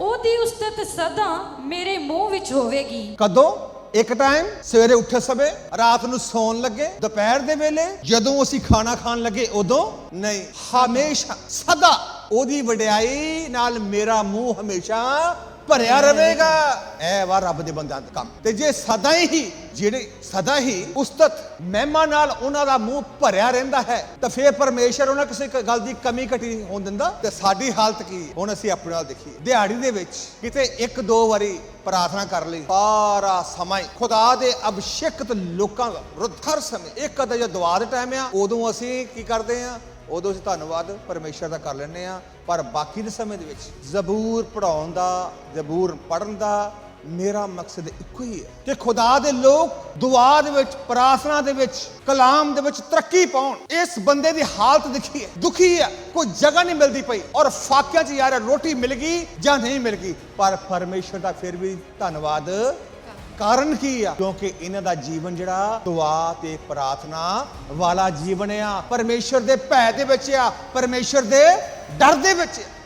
ਉਹਦੀ ਉਸਤਤ ਸਦਾ ਮੇਰੇ ਮੂੰਹ ਵਿੱਚ ਹੋਵੇਗੀ। ਕਦੋਂ? ਇੱਕ ਟਾਈਮ ਸਵੇਰੇ ਉੱਠੇ ਸਵੇ ਰਾਤ ਨੂੰ ਸੌਣ ਲੱਗੇ, ਦੁਪਹਿਰ ਦੇ ਵੇਲੇ, ਜਦੋਂ ਅਸੀਂ ਖਾਣਾ ਖਾਣ ਲੱਗੇ, ਉਦੋਂ ਨਹੀਂ। ਹਮੇਸ਼ਾ, ਸਦਾ ਉਹਦੀ ਵਡਿਆਈ ਨਾਲ ਮੇਰਾ ਮੂੰਹ ਹਮੇਸ਼ਾ ਭਰਿਆ ਰਹੇਗਾ। ਇਹ ਵਾ ਰੱਬ ਦੇ ਬੰਦਿਆਂ ਦਾ ਕੰਮ। ਤੇ ਜੇ ਸਦਾ ਹੀ, ਜਿਹੜੇ ਸਦਾ ਹੀ ਉਸਤਤ ਮਹਿਮਾ ਨਾਲ ਉਹਨਾਂ ਦਾ ਮੂੰਹ ਭਰਿਆ ਰਹਿੰਦਾ ਹੈ, ਤਾਂ ਫਿਰ ਪਰਮੇਸ਼ਰ ਉਹਨਾਂ ਕਿਸੇ ਗੱਲ ਦੀ ਕਮੀ ਘਟੀ ਹੋਣ ਦਿੰਦਾ। ਤੇ ਸਾਡੀ ਹਾਲਤ ਕੀ? ਹੁਣ ਅਸੀਂ ਆਪਣੇ ਨਾਲ ਦੇਖੀਏ। ਦਿਹਾੜੀ ਦੇ ਵਿੱਚ ਕਿਤੇ ਇੱਕ ਦੋ ਵਾਰੀ ਪ੍ਰਾਰਥਨਾ ਕਰ ਲਈ। ਸਾਰਾ ਸਮਾਂ ਖੁਦਾ ਦੇ ਅਭਿਸ਼ੇਕਤ ਲੋਕਾਂ ਦਾ ਵਿਰੁੱਧ ਹਰ ਸਮੇਂ। ਇੱਕ ਅਦਾ ਜਦੋਂ ਦੁਆ ਦੇ ਟਾਈਮ ਆ, ਉਦੋਂ ਅਸੀਂ ਕੀ ਕਰਦੇ ਆ? ਉਦੋਂ ਅਸੀਂ ਧੰਨਵਾਦ ਪਰਮੇਸ਼ਰ ਦਾ ਕਰ ਲੈਂਦੇ ਆ ਪਰ ਬਾਕੀ ਦੇ ਸਮੇਂ ਦੇ ਵਿੱਚ ਜ਼ਬੂਰ ਪੜਾਉਣ ਦਾ, ਜ਼ਬੂਰ ਪੜਨ ਦਾ ਮੇਰਾ ਮਕਸਦ ਇੱਕੋ ਹੀ ਹੈ ਕਿ ਖੁਦਾ ਦੇ ਲੋਕ ਦੁਆ ਦੇ ਵਿੱਚ, ਪ੍ਰਾਰਥਨਾ ਦੇ ਵਿੱਚ, ਕਲਾਮ ਦੇ ਵਿੱਚ ਤਰੱਕੀ ਪਾਉਣ। ਇਸ ਬੰਦੇ ਦੀ ਹਾਲਤ ਦੇਖੀ ਹੈ। ਦੁਖੀ ਹੈ, ਕੋਈ ਜਗ੍ਹਾ ਨਹੀਂ ਮਿਲਦੀ ਪਈ ਔਰ ਫਾਕਿਆਂ 'ਚ ਯਾਰ ਰੋਟੀ ਮਿਲ ਗਈ ਜਾਂ ਨਹੀਂ ਮਿਲ ਗਈ। ਪਰ ਪਰਮੇਸ਼ਰ ਦਾ ਫਿਰ ਵੀ ਧੰਨਵਾਦ ਕਾਰਨ ਕੀ ਆ? ਕਿਉਂਕਿ ਇਹਨਾਂ ਦਾ ਜੀਵਨ ਜਿਹੜਾ, ਦੁਆ ਤੇ ਪ੍ਰਾਰਥਨਾ ਵਾਲਾ ਜੀਵਨ ਆ। ਪਰਮੇਸ਼ਰ ਦੇ ਭੈ ਦੇ ਵਿੱਚ ਆ। ਪਰਮੇਸ਼ਰ ਦੇ ਡਰ ਦੇ ਵਿੱਚ ਆ।